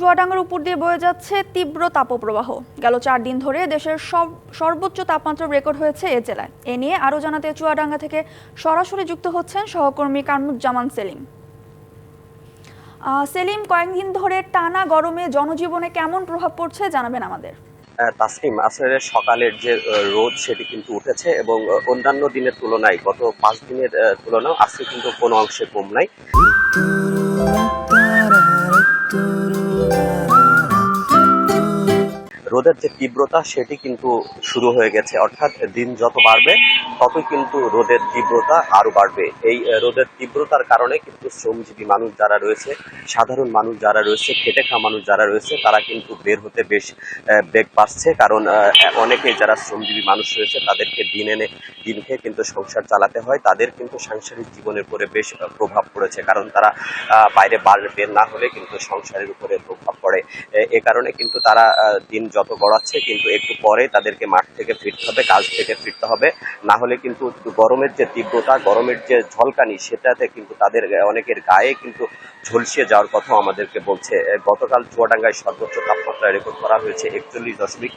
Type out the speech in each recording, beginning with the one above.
চুয়াডাঙ্গার উপর দিয়ে বয়ে যাচ্ছে তীব্র তাপপ্রবাহ। গেল চার দিন ধরে দেশের সব, সর্বোচ্চ তাপমাত্রা রেকর্ড হয়েছে এ জেলায়। এ নিয়ে আরও জানাতে চুয়াডাঙ্গা থেকে সরাসরি যুক্ত হচ্ছেন সহকর্মী কামরুজ্জামান সেলিম। সেলিম, কয়েকদিন ধরে টানা গরমে জনজীবনে কেমন প্রভাব পড়ছে জানাবেন আমাদের? তাসনিম আসলে সকালের যে রোদ সেটি কিন্তু উঠেছে এবং অন্যান্য দিনের তুলনায় গত পাঁচ দিনের তুলনায় আজকে কিন্তু কোনো অংশে কম নাই। রোদের যে তীব্রতা, সেটি কিন্তু শুরু হয়ে গেছে। অর্থাৎ দিন যত বাড়বে, ততই কিন্তু রোদের তীব্রতা আরও বাড়বে। এই রোদের তীব্রতার কারণে কিন্তু শ্রমজীবী মানুষ যারা রয়েছে, সাধারণ মানুষ যারা রয়েছে, খেটে খাওয়া মানুষ যারা রয়েছে, তারা কিন্তু বের হতে বেশ বেগ পাচ্ছে। কারণ অনেকে যারা শ্রমজীবী মানুষ রয়েছে, তাদেরকে দিন এনে, দিন খেয়ে কিন্তু সংসার চালাতে হয়। তাদের কিন্তু সাংসারিক জীবনের উপরে বেশ প্রভাব পড়েছে। কারণ তারা বাইরে বার- বের না হলে কিন্তু সংসারের উপরে প্রভাব পড়ে। এ- কারণে কিন্তু তারা দিন যত গড়াচ্ছে কিন্তু একটু পরে তাদেরকে মাঠ থেকে ফিরতে হবে, কাজ থেকে ফিরতে হবে। না হলে কিন্তু গরমের যে তীব্রতা, গরমের যে ঝলকানি, সেটাতে কিন্তু তাদের অনেকের গায়ে কিন্তু ঝলসিয়ে যাওয়ার কথা আমাদেরকে বলছে। গতকাল চুয়াডাঙ্গায় সর্বোচ্চ তাপমাত্রা রেকর্ড করা হয়েছে একচল্লিশ দশমিক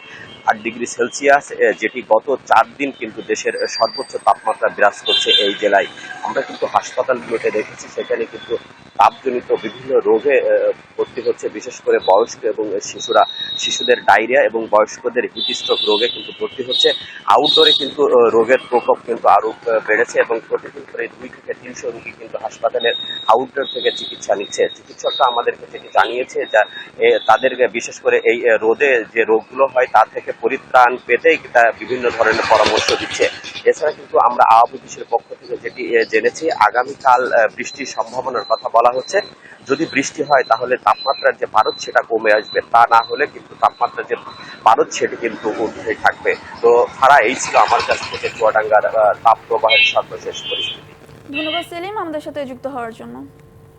আট ডিগ্রি সেলসিয়াস যেটি গত চার দিন কিন্তু দেশের সর্বোচ্চ তাপমাত্রা বিরাজ করছে এই জেলায়। আমরা কিন্তু হাসপাতালগুলোতে দেখেছি, সেখানে কিন্তু তাপজনিত বিভিন্ন রোগে ভর্তি হচ্ছে, বিশেষ করে বয়স্ক এবং শিশুরা, শিশুদের ডায়রিয়া এবং বয়স্কদের হিটস্ট্রোক রোগে কিন্তু ভর্তি হচ্ছে। আউটডোরে কিন্তু রোগের প্রকোপ কিন্তু আরও বেড়েছে এবং প্রতিদিন করে দুই থেকে তিনশো রোগী কিন্তু হাসপাতালের আউটডোর থেকে চিকিৎসা নিচ্ছে। চিকিৎসকরা আমাদেরকে যেটি জানিয়েছে যা তাদের বিশেষ করে এই রোদে যে রোগগুলো হয় তা থেকে পরিত্রাণ পেতেই তা বিভিন্ন ধরনের পরামর্শ দিচ্ছে। এছাড়া কিন্তু আমরা আবহাওয়া পক্ষ থেকে যেটি জেনেছি, আগামীকাল বৃষ্টির সম্ভাবনার কথা বলা হচ্ছে, যদি বৃষ্টি হয় তাহলে তাপমাত্রার যে পারদ সেটা কমে আসবে, তা না হলে কিন্তু তাপমাত্রার যে পারদ সেটি কিন্তু ঊর্ধ্বে থাকবে। তো তারা এই ছিল আমার কাছ থেকে চুয়াডাঙ্গার তাপ প্রবাহের সর্বশেষ পরিস্থিতি। ধন্যবাদ সেলিম, আমাদের সাথে যুক্ত হওয়ার জন্য।